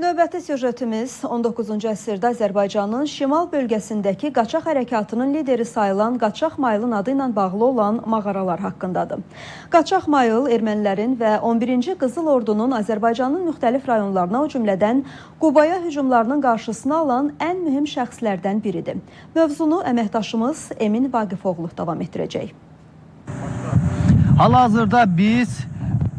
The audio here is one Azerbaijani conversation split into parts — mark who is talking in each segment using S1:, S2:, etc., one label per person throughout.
S1: Növbəti süjetimiz 19-cu əsrdə Azərbaycanın şimal bölgəsindəki qaçaq hərəkatının lideri sayılan Qaçaq Mayılın adı ilə bağlı olan mağaralar haqqındadır. Qaçaq Mayıl ermənilərin və 11-ci Qızıl Ordunun Azərbaycanın müxtəlif rayonlarına, o cümlədən Qubaya hücumlarının qarşısını alan ən mühüm şəxslərdən biridir. Mövzunu əməkdaşımız Emin Vaqifoğlu davam etdirəcək.
S2: Hal-hazırda biz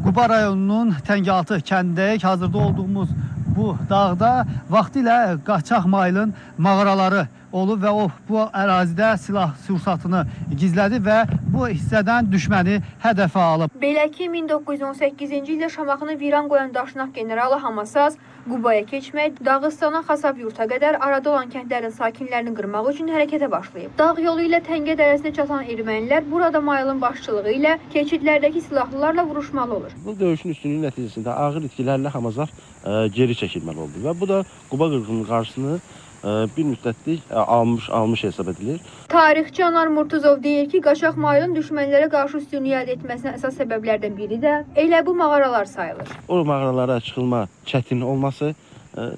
S2: Quba rayonunun Təngəaltı kəndindəyik. Hazırda olduğumuz bu dağda vaxtilə Qaçaq Maylın mağaraları olub və o bu ərazidə silah sursatını gizlədi və bu hissədən düşməni hədəfə alıb.
S3: Belə ki, 1918-ci ildə Şamaxını viran qoyan Daşnaq generalı Hamasaz Qubaya keçmək, Dağıstana, Xasab yurta qədər arada olan kəndlərin sakinlərini qırmaq üçün hərəkətə başlayıb. Dağ yolu ilə Təngə dərəsinə çatan ermənilər burada Mayılın başçılığı ilə keçidlərdəki silahlılarla vuruşmalı olur.
S4: Bu döyüşün üstünlüyü nəticəsində ağır itkilərlə Hamazar ə, geri çəkilməli oldu və bu da Quba qırğının qarşısını bir müddətlik ə, almış almış hesab edilir.
S3: Tarixçi Anar Murtuzov deyir ki, Qaçaq Mayılın düşmənlərə qarşı üstünlük əldə etməsinə əsas səbəblərdən biri də elə bu mağaralar sayılır.
S4: O mağaralara çıxılma çətin olması ə,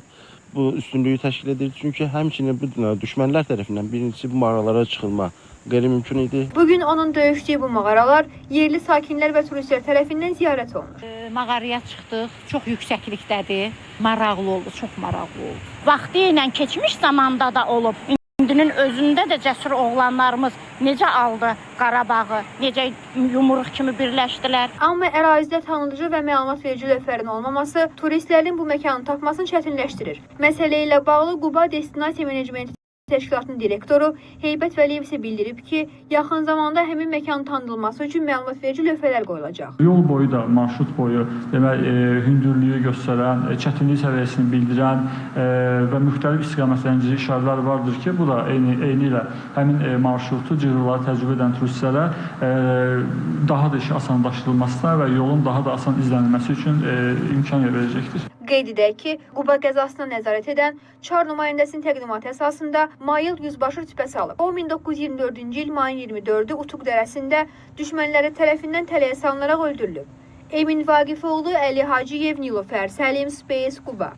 S4: bu üstünlüyü təşkil edir. Çünki həmçinin bu ə, düşmənlər tərəfindən birincisi bu mağaralara çıxılma qeyri-mümkün idi.
S3: Bugün onun döyüşdüyü bu mağaralar yerli sakinlər və turistlər tərəfindən ziyarət olunur.
S5: E, Mağaraya çıxdıq. Çox yüksəklikdədir. Maraqlı oldu, çox maraqlı oldu. Vaxtı ilə keçmiş zamanda da olub. İndinin özündə də cəsur oğlanlarımız necə aldı Qarabağı, necə yumruq kimi birləşdilər.
S3: Amma ərazidə tanıdıcı və məlumat verici lövhərin olmaması turistlərin bu məkanı tapmasını çətinləşdirir. Məsələ ilə bağlı Quba Destinasiya Menecmenti Təşkilatının direktoru Heybət Vəliyev isə bildirib ki, yaxın zamanda həmin məkanın tanınılması üçün məlumat verici lövhələr qoyulacaq.
S6: Yol boyu da marşrut boyu demək e, hündürlüyü göstərən, e, çətinlik səviyyəsini bildirən e, və müxtəlif istiqamətləndirici işarələr vardır ki, bu da eyni eyni ilə həmin e, marşrutu cığırları təcrübə edən turistlərə e, daha da işi asanlaşdırılmasına və yolun daha da asan izlənilməsi üçün e, imkan verəcəkdir.
S3: Qeyd edək ki, Quba qəzasına nəzarət edən Çar nümayəndəsinin təqdimatı əsasında Mayıl yüzbaşı rütbəsi alıb. O 1924-cü il mayın 24-ü Utuq dərəsində düşmənləri tərəfindən tələyə salınaraq öldürülüb. Emin Vaqifoğlu, Əli Hacıyev, Nilofər Səlim, Space, Quba.